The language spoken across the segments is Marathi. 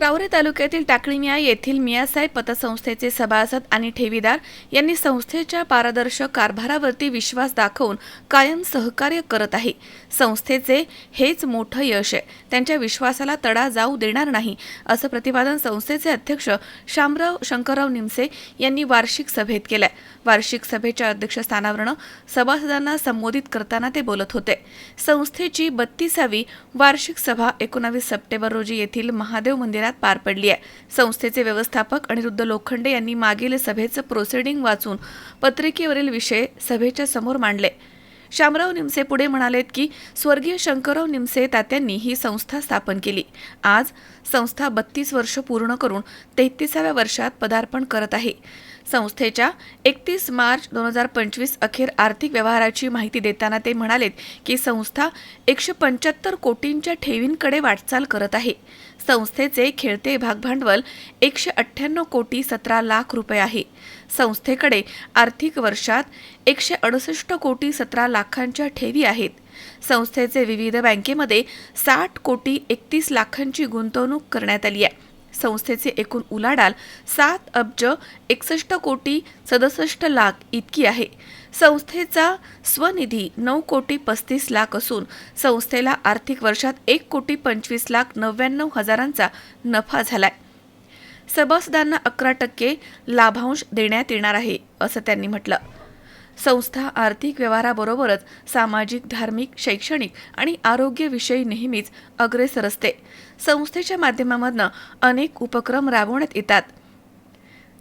रावरे तालुक्यातील टाकळीमिया येथील मियासाहेब पतसंस्थेचे सभासद आणि ठेवीदार यांनी संस्थेच्या पारदर्शक कारभारावरती विश्वास दाखवून कायम सहकार्य करत आहे. संस्थेचे हेच मोठं यश आहे. त्यांच्या विश्वासाला तडा जाऊ देणार नाही असं प्रतिपादन संस्थेचे अध्यक्ष शामराव शंकरराव निमसे यांनी वार्षिक सभेत केलंय. वार्षिक सभेच्या अध्यक्षस्थानावरनं सभासदांना संबोधित करताना ते बोलत होते. संस्थेची बत्तीसावी वार्षिक सभा एकोणावीस सप्टेंबर रोजी येथील महादेव मंदिरात पार पडली आहे. संस्थेचे व्यवस्थापक अनिरुद्ध लोखंडे यांनी मागील सभेचं प्रोसिडिंग वाचून पत्रिकेवरील विषय सभेच्या समोर मांडले. शामराव निमसे पुढे म्हणालेत की स्वर्गीय शंकरराव निमसे तात्यांनी ही संस्था स्थापन केली. आज संस्था बत्तीस वर्ष पूर्ण करून तेहतीसाव्या वर्षात पदार्पण करत आहे. संस्थेच्या एकतीस मार्च दोन हजार पंचवीस अखेर आर्थिक व्यवहाराची माहिती देताना ते म्हणालेत की संस्था एकशे पंच्याहत्तर कोटींच्या ठेवींकडे वाटचाल करत आहे. संस्थेचे खेळते भागभांडवल एकशे अठ्ठ्याण्णव कोटी सतरा लाख रुपये आहे. संस्थेकडे आर्थिक वर्षात एकशे अडुसष्ट कोटी सतरा लाखांच्या ठेवी आहेत. संस्थेचे विविध बँकेमध्ये साठ कोटी एकतीस लाखांची गुंतवणूक करण्यात आली आहे. संस्थेचे एकूण उलाढाल सात अब्ज एकसष्ट कोटी सदुसष्ट लाख इतकी आहे. संस्थेचा स्वनिधी नऊ कोटी पस्तीस लाख असून संस्थेला आर्थिक वर्षात एक कोटी पंचवीस लाख नव्याण्णव हजारांचा नफा झालाय. सभासदांना अकरा टक्के लाभांश देण्यात येणार आहे असं त्यांनी म्हटलं. संस्था आर्थिक व्यवहाराबरोबरच सामाजिक धार्मिक शैक्षणिक आणि आरोग्यविषयी नेहमीच अग्रेसर असते. संस्थेच्या माध्यमामधनं अनेक उपक्रम राबवण्यात येतात.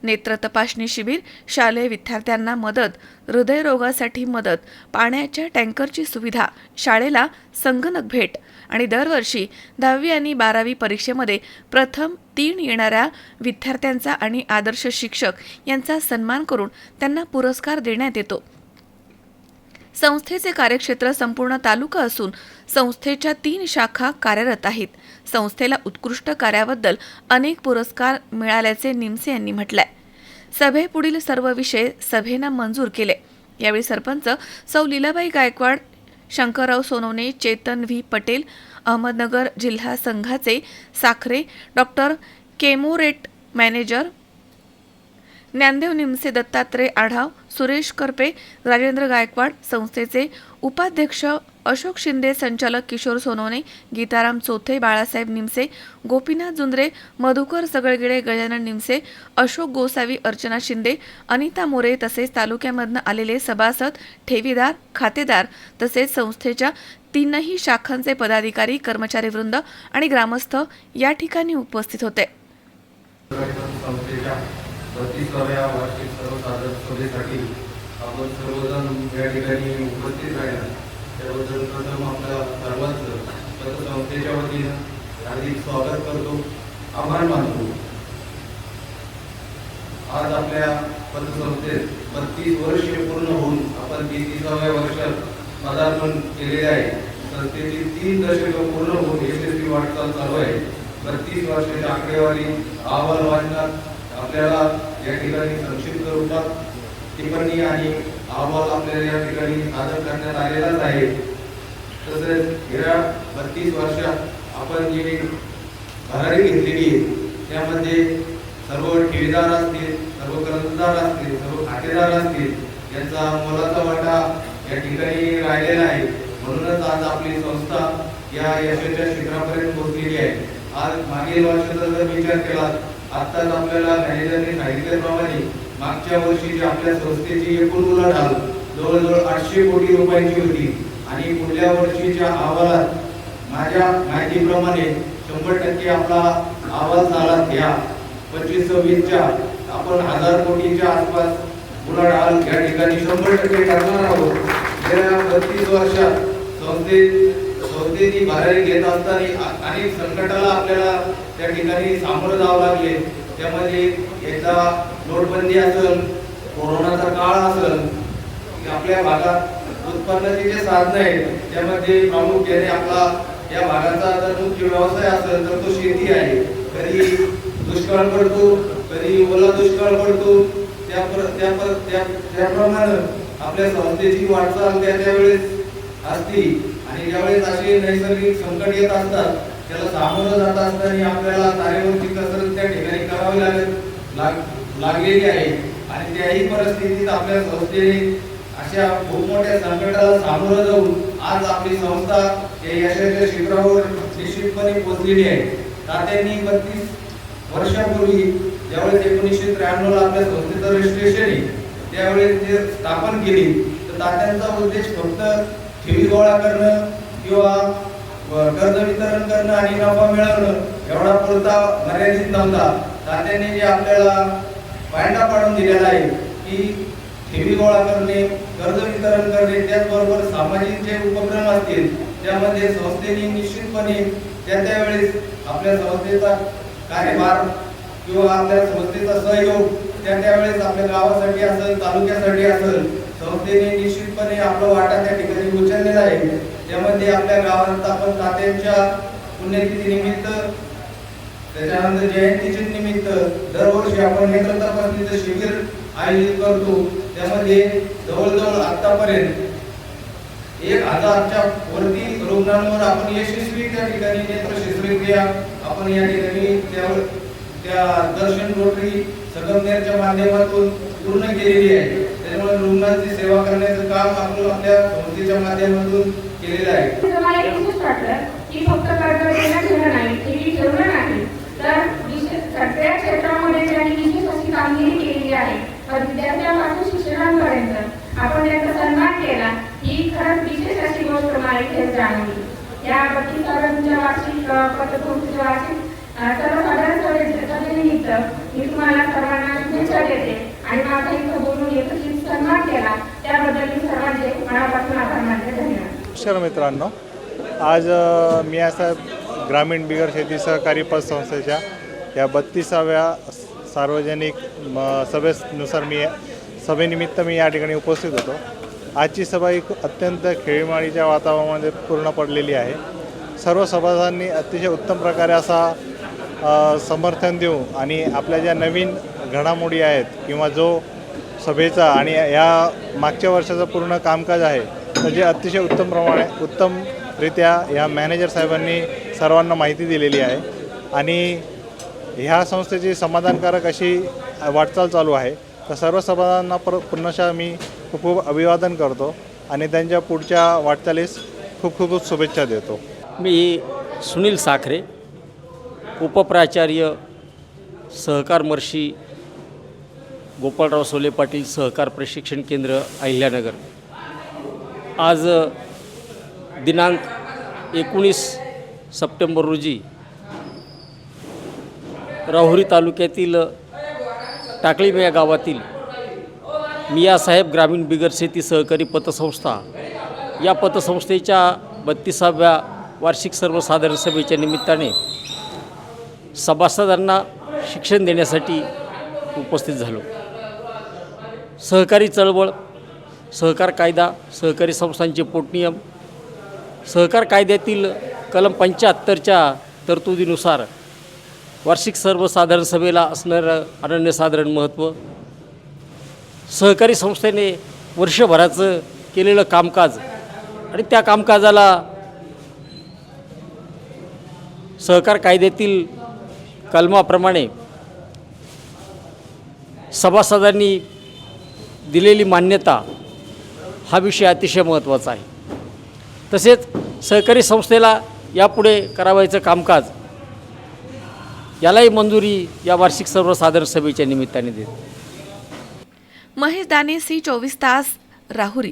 नेत्र तपासणी शिबिर शालेय विद्यार्थ्यांना मदत हृदयरोगासाठी मदत पाण्याच्या टँकरची सुविधा शाळेला संगणक भेट आणि दरवर्षी दहावी आणि बारावी परीक्षेमध्ये प्रथम तीन येणाऱ्या विद्यार्थ्यांचा आणि आदर्श शिक्षक यांचा सन्मान करून त्यांना पुरस्कार देण्यात येतो. संस्थेचे कार्यक्षेत्र संपूर्ण तालुका असून संस्थेच्या तीन शाखा कार्यरत आहेत. संस्थेला उत्कृष्ट कार्याबद्दल अनेक पुरस्कार मिळाल्याचे निमसे यांनी म्हटलंय. सभेपुढील सर्व विषय सभेनं मंजूर केले. यावेळी सरपंच सौ लीलाबाई गायकवाड शंकरराव सोनवणे चेतन व्ही. पटेल अहमदनगर जिल्हा संघाचे साखरे डॉक्टर केमोरेट मॅनेजर ज्ञानदेव निमसे दत्तात्रय आढाव सुरेश करपे राजेंद्र गायकवाड संस्थेचे उपाध्यक्ष अशोक शिंदे संचालक किशोर सोनवणे गीताराम चोथे बाळासाहेब निमसे गोपीनाथ जुंद्रे मधुकर सगळगिडे गजानन निमसे अशोक गोसावी अर्चना शिंदे अनिता मोरे तसेच तालुक्यामधनं आलेले सभासद ठेवीदार खातेदार तसेच संस्थेच्या तीनही शाखांचे पदाधिकारी कर्मचारी वृंद आणि ग्रामस्थ या ठिकाणी उपस्थित होते. संस्थेच्या बत्तीसाव्या वार्षिक सर्वसाधारण सभेसाठी आपण सर्वजण या ठिकाणी उपस्थित राहिला त्याबद्दल प्रथम आपल्या सर्वांचं पतसंस्थेच्या वतीनं हार्दिक स्वागत करतो. आभार मानतो. आज आपल्या पतसंस्थेत बत्तीस वर्षे पूर्ण होऊन आपण तेहतीसाव्या वर्षात पदार्पण केलेले आहे. संस्थेची तीन दशकं पूर्ण होऊन यशस्वी वाटचाल चालू आहे. बत्तीस वर्षाची आकडेवारी अहवाल वाचनात आपल्याला या ठिकाणी संक्षिप्त रूपात टिप्पणी आणि अहवाल आपल्याला या ठिकाणी सादर करण्यात आलेलाच आहे. तसेच गेल्या बत्तीस वर्षात आपण जी भरारी घेतलेली आहे त्यामध्ये सर्व ठेवीदार असतील सर्व कर्जदार असतील सर्व खातेदार असतील यांचा मोलाचा वाटा या ठिकाणी राहिलेला आहे. म्हणूनच आज आपली संस्था या यशाच्या शिखरापर्यंत पोहोचलेली आहे. आज मागील वर्षाचा जर विचार केला आत्ताच आपल्याला मॅनेजरने सांगितल्याप्रमाणे मागच्या वर्षी जी आपल्या संस्थेची एकूण उलाढाल जवळजवळ आठशे कोटी रुपयांची होती. आणि पुढल्या वर्षीच्या अहवालात माझ्या माहितीप्रमाणे शंभर टक्के आपला अहवाल झाला या पंचवीस सव्वीसच्या आपण हजार कोटीच्या आसपास उलाढाल या ठिकाणी शंभर टक्के करणार आहोत. गेल्या बत्तीस वर्षात संस्थेत स्वतःची भरारी घेत असताना अनेक संकटाला आपल्याला त्या ठिकाणी सामोरं जावं लागले. त्यामध्ये याचा नोटबंदी असेल कोरोनाचा काळ असेल आपल्या भागात उत्पन्नाचे जे साधन आहेत त्यामध्ये प्रामुख्याने आपला या भागाचा जर मुख्य व्यवसाय असेल तर तो शेती आहे. कधी दुष्काळ पडतो कधी ओला दुष्काळ पडतो त्या प्र- त्या पर त्या- त्याप्रमाणे आपल्या संस्थेची वाटचाल त्या त्यावेळेस असती. आणि ज्यावेळेस असे नैसर्गिक संकट येत असतात त्याला सामोरं जात असताना आपल्याला तारेवरची कसरत त्या ठिकाणी करावी लागत लागलेली आहे. आणि त्याही परिस्थितीत आपल्या संस्थेने अशा खूप मोठ्या संकटाला सामोरं जाऊन आज आपली संस्था या यशाच्या शिखरावर निश्चितपणे पोहोचलेली आहे. तात्यांनी बत्तीस वर्षापूर्वी ज्यावेळेस एकोणीसशे त्र्याण्णवला आपल्या संस्थेचं रजिस्ट्रेशन आहे त्यावेळेस जे स्थापन केली. तर तात्यांचा उद्देश फक्त ठेवी गोळा करणं किंवा कर्ज वितरण करणं आणि नफा मिळवणं एवढा पुरता मर्यादित नव्हता तात्याने जे आपल्याला पायंडा पाडून दिलेला आहे की ठेवी गोळा करणे कर्ज वितरण करणे त्याचबरोबर सामाजिक जे उपक्रम असतील त्यामध्ये संस्थेने निश्चितपणे त्या त्यावेळेस आपल्या संस्थेचा कार्यभार किंवा आपल्या संस्थेचा सहयोग त्या त्यावेळेस आपल्या गावासाठी असेल तालुक्यासाठी असेल संस्थेने निश्चितपणे आपला वाटा त्या ठिकाणी उचललेला आहे. त्यामध्ये आपल्या गावात आपण तात्यांच्या पुण्यतिथी निमित्त त्याच्यानंतर जयंतीचे निमित्त दरवर्षी आपण नेत्र तपासणीचं शिबिर आयोजित करतो. त्यामध्ये जवळजवळ आतापर्यंत एक हजारच्या वरती रुग्णांवर आपण यशस्वी त्या ठिकाणी नेत्र शस्त्रक्रिया आपण या ठिकाणी त्या दर्शन रोटरी संगमनेरच्या माध्यमातून पूर्ण केलेली आहे. त्याच्यामुळे रुग्णांची सेवा करण्याचं काम आपण आपल्या संस्थेच्या माध्यमातून केलेलं आहे. मला एक विशेष वाटलं की फक्त ठेवलं नाही ठेवलं नाही. तर सगळ्या क्षेत्रामध्ये त्यांनी विशेष अशी कामगिरी केलेली आहे तर विद्यार्थ्यांपासून शिक्षकांपर्यंत आपण त्यांचा सन्मान केला ही खरंच विशेष अशी गोष्ट मला इथे जाणवली. या वार्षिक अ, वार्षिक अ, मी तुम्हाला सर्वांना शुभेच्छा देते. आणि माझा इथं बोलून एकत्रित सन्मान केला त्याबद्दल मी सर्वांचे मनापासून आभार धन्यवाद. नमस्कार मित्रांनो. आज मी असा ग्रामीण बिगर शेती सहकारी पतसंस्थेच्या या बत्तीसाव्या सार्वजनिक म, सभेनुसार मी सभेनिमित्त मी या ठिकाणी उपस्थित होतो. आजची सभा ही अत्यंत खेळीमाळीच्या वातावरणामध्ये पूर्ण पडलेली आहे. सर्व सभासदांनी अतिशय उत्तम प्रकारे असा समर्थन देऊ आणि आपल्या ज्या नवीन घडामोडी आहेत किंवा जो सभेचा आणि या मागच्या वर्षाचं पूर्ण कामकाज आहे तर जे अतिशय उत्तम प्रमाणे उत्तमरित्या या मॅनेजर साहेबांनी सर्वांना माहिती दिलेली आहे. आणि ह्या संस्थेची समाधानकारक अशी वाटचाल चालू आहे. तर सर्व सभांना पर पुन्हा मी खूप खूप अभिवादन करतो आणि त्यांच्या पुढच्या वाटचालीस खूप खूप शुभेच्छा देतो. मी सुनील साखरे उपप्राचार्य सहकार मर्षी गोपाळराव सोले पाटील सहकार प्रशिक्षण केंद्र अहिल्यानगर. आज दिनांक एकोणीस सप्टेंबर रोजी राहुरी तालुक्यातील अ, या गावातील मियासाहेब ग्रामीण बिगर शेती सहकारी पतसंस्था या पतसंस्थेच्या बत्तीसाव्या वार्षिक सर्वसाधारण सभेच्या निमित्ताने सभासदांना शिक्षण देण्यासाठी उपस्थित झालो. सहकारी चळवळ सहकार कायदा सहकारी संस्थांचे पोटनियम सहकार कायद्यातील कलम पंच्याहत्तरच्या तरतुदीनुसार वार्षिक सर्वसाधारण सभेला असणारं अनन्यसाधारण महत्त्व सहकारी संस्थेने वर्षभराचं केलेलं कामकाज आणि त्या कामकाजाला सहकार कायद्यातील कलमाप्रमाणे सभासदांनी दिलेली मान्यता हा विषय अतिशय महत्त्वाचा आहे. तसेच सहकारी संस्थेला यापुढे करावायचं कामकाज यालाही मंजुरी या वार्षिक सर्वसाधारण सभेच्या निमित्ताने देत. महेश दाने सी चोवीस तास राहुरी.